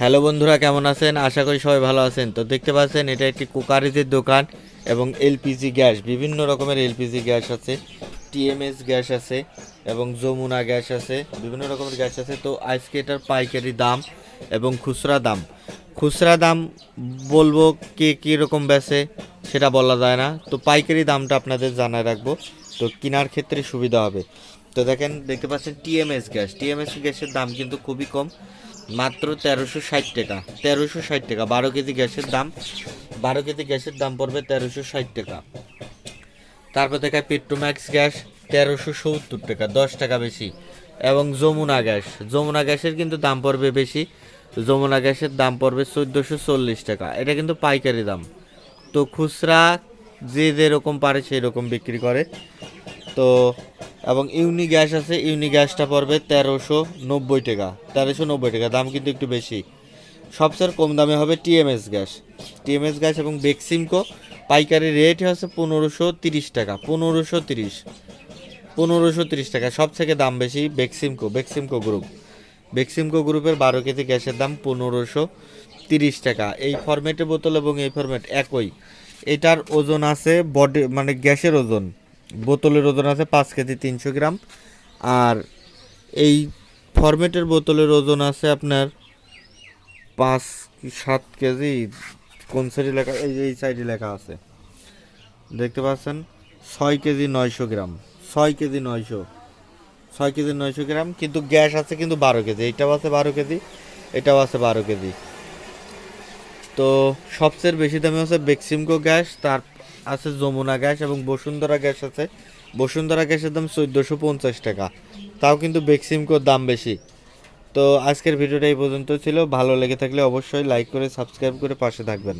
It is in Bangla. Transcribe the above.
হ্যালো বন্ধুরা, কেমন আছেন? আশা করি সবাই ভালো আছেন। তো দেখতে পাচ্ছেন, এটা একটি কুকারিজের দোকান এবং এলপিজি গ্যাস, বিভিন্ন রকমের এলপিজি গ্যাস আছে, টিএমএস গ্যাস আছে এবং যমুনা গ্যাস আছে, বিভিন্ন রকমের গ্যাস আছে। তো আজকে এটার পাইকারি দাম এবং খুচরা দাম। খুচরা দাম বলব কে কীরকম বেচে সেটা বলা যায় না। তো পাইকারি দামটা আপনাদের জানায় রাখব। তো কেনার ক্ষেত্রে সুবিধা হবে। তো দেখেন, দেখতে পাচ্ছেন টিএমএস গ্যাস। টিএমএস গ্যাসের দাম কিন্তু খুবই কম। মাত্র তেরোশো ষাট টাকা। তেরোশো ষাট টাকা। বারো কেজি গ্যাসের দাম, বারো কেজি গ্যাসের দাম পড়বে তেরোশো ষাট টাকা। তারপর দেখায় পেট্রোম্যাক্স গ্যাস তেরোশো সত্তর টাকা, দশ টাকা বেশি। এবং যমুনা গ্যাস। যমুনা গ্যাসের কিন্তু দাম পড়বে বেশি। যমুনা গ্যাসের দাম পড়বে চোদ্দোশো চল্লিশ টাকা। এটা কিন্তু পাইকারি দাম। তো খুচরা যে যেরকম পারে সেই রকম বিক্রি করে। তো এবং ইউনি গ্যাস আছে, ইউনি গ্যাসটা পড়বে তেরোশো নব্বই টাকা। তেরোশো নব্বই টাকা, দাম কিন্তু একটু বেশি। সবচেয়ে কম দামে হবে টিএমএস গ্যাস। টিএমএস গ্যাস এবং বেক্সিমকো, পাইকারি রেট হচ্ছে পনেরোশো তিরিশ টাকা, পনেরোশো তিরিশ পনেরোশো তিরিশ টাকা। সব থেকে দাম বেশি বেক্সিমকো বেক্সিমকো গ্রুপ। বেক্সিমকো গ্রুপের বারো কেজি গ্যাসের দাম পনেরোশো তিরিশ টাকা। এই ফরম্যাটের বোতল এবং এই ফরম্যাট একই। এটার ওজন আছে বডি মানে গ্যাসের ওজন। বোতলের ওজন আছে পাঁচ কেজি তিনশো গ্রাম। আর এই ফরম্যাটের বোতলের ওজন আছে আপনার পাঁচ কি সাত কেজি। কোন সাইডে লেখা? এই এই সাইডে লেখা আছে। দেখতে পাচ্ছেন? ছয় কেজি নয়শো গ্রাম। ছয় কেজি নয়শো। ছয় কেজি নয়শো গ্রাম। কিন্তু গ্যাস আছে কিন্তু বারো কেজি। এটাও আছে বারো কেজি, এটাও আছে বারো কেজি। তো সবচেয়ে বেশি দামি হচ্ছে বেক্সিমকো গ্যাস। তার আছে যমুনা গ্যাস এবং বসুন্ধরা গ্যাস আছে। বসুন্ধরা গ্যাসের দাম চোদ্দোশো পঞ্চাশ টাকা। তাও কিন্তু বেক্সিমকোর দাম বেশি। তো আজকের ভিডিওটা এই পর্যন্ত ছিল। ভালো লেগে থাকলে অবশ্যই লাইক করে সাবস্ক্রাইব করে পাশে থাকবেন।